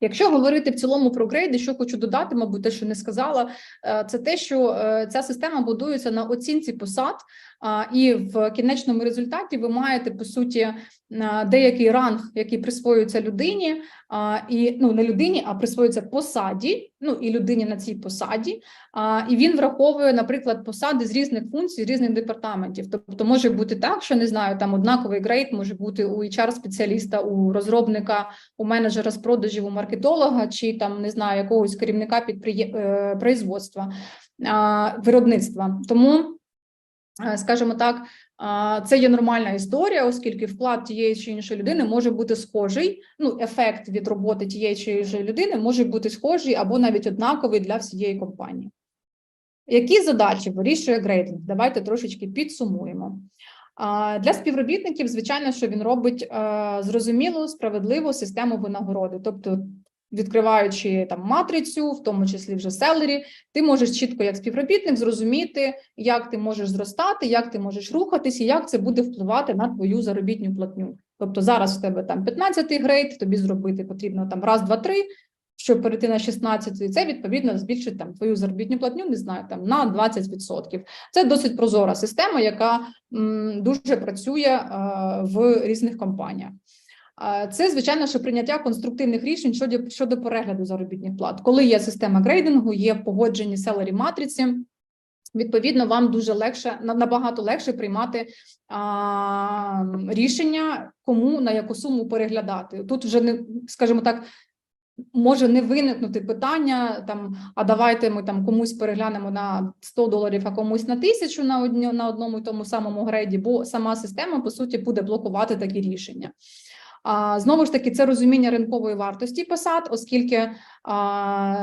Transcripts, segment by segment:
Якщо говорити в цілому про грейди, що хочу додати, мабуть, те, що не сказала, е, це те, що е, ця система будується на оцінці посад, і в кінечному результаті ви маєте по суті деякий ранг, який присвоюється людині, і ну не людині, а присвоюється посаді. Ну і людині на цій посаді. І він враховує, наприклад, посади з різних функцій, з різних департаментів. Тобто, може бути так, що не знаю, там однаковий грейд може бути у HR спеціаліста, у розробника, у менеджера з продажів, у маркетолога, чи там не знаю, якогось керівника підприє... е, производства виробництва. Тому. Е, Скажімо так, це є нормальна історія, оскільки вклад тієї чи іншої людини може бути схожий. Ну, ефект від роботи тієї чи іншої людини може бути схожий або навіть однаковий для всієї компанії. Які задачі вирішує грейдинг? Давайте трошечки підсумуємо. Для співробітників, звичайно, що він робить е, зрозумілу, справедливу систему винагороди, тобто. Відкриваючи там матрицю, в тому числі вже селері, ти можеш чітко, як співробітник, зрозуміти, як ти можеш зростати, як ти можеш рухатись, і як це буде впливати на твою заробітню платню. Тобто зараз в тебе там 15 грейд, тобі зробити потрібно там раз, два, три, щоб перейти на 16, і це відповідно збільшить там твою заробітну платню, не знаю, там на 20%. Це досить прозора система, яка м, дуже працює е, в різних компаніях. Це звичайно, що прийняття конструктивних рішень щодо щодо перегляду заробітних плат. Коли є система грейдингу, є погоджені селері матриці. Відповідно, вам дуже легше на- набагато легше приймати а, рішення, кому на яку суму переглядати. Тут вже не скажімо так. Може не виникнути питання там, а давайте ми там комусь переглянемо на 100 доларів, а комусь на тисячу на одні, на одному і тому самому грейді, бо сама система по суті буде блокувати такі рішення. Знову ж таки, це розуміння ринкової вартості посад, оскільки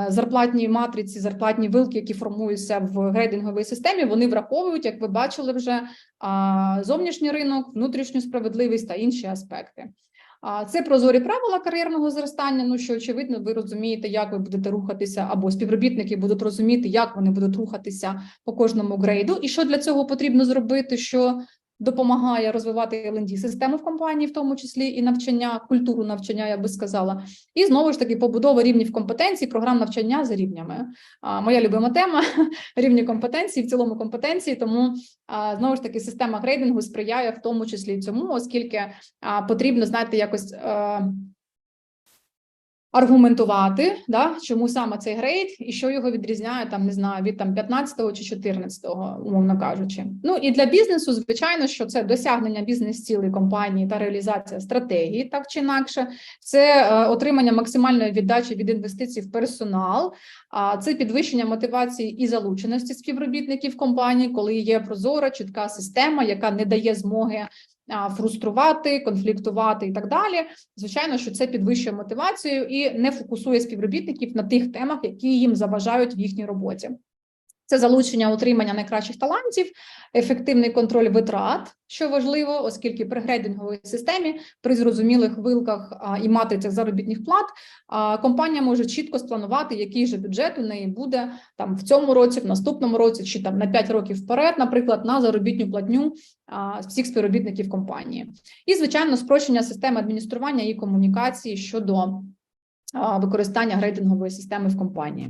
зарплатні матриці, зарплатні вилки, які формуються в грейдинговій системі, вони враховують, як ви бачили вже, зовнішній ринок, внутрішню справедливість та інші аспекти. Це прозорі правила кар'єрного зростання. Ну що очевидно, ви розумієте, як ви будете рухатися, або співробітники будуть розуміти, як вони будуть рухатися по кожному грейду, і що для цього потрібно зробити, що допомагає розвивати lnd систему в компанії, в тому числі і навчання, культуру навчання, я би сказала, і знову ж таки побудова рівнів компетенцій, програм навчання за рівнями. А, моя любима тема рівні компетенції, в цілому компетенції. Тому знову ж таки система грейдингу сприяє в тому числі цьому, оскільки потрібно знаєте, якось. Аргументувати, да, чому саме цей грейд і що його відрізняє там, не знаю, від там 15-го чи 14-го, умовно кажучи. Ну і для бізнесу, звичайно, що це досягнення бізнес-цілей компанії та реалізація стратегії, так чи інакше, це е, отримання максимальної віддачі від інвестицій в персонал, а це підвищення мотивації і залученості співробітників компанії, коли є прозора, чітка система, яка не дає змоги фруструвати, конфліктувати і так далі. Звичайно, що це підвищує мотивацію і не фокусує співробітників на тих темах, які їм заважають в їхній роботі. Це залучення отримання найкращих талантів, ефективний контроль витрат, що важливо, оскільки при грейдинговій системі при зрозумілих вилках і матрицях заробітних плат компанія може чітко спланувати, який же бюджет у неї буде там в цьому році, в наступному році, чи там на 5 років вперед, наприклад, на заробітну платню всіх співробітників компанії. І звичайно, спрощення системи адміністрування і комунікації щодо використання грейдингової системи в компанії.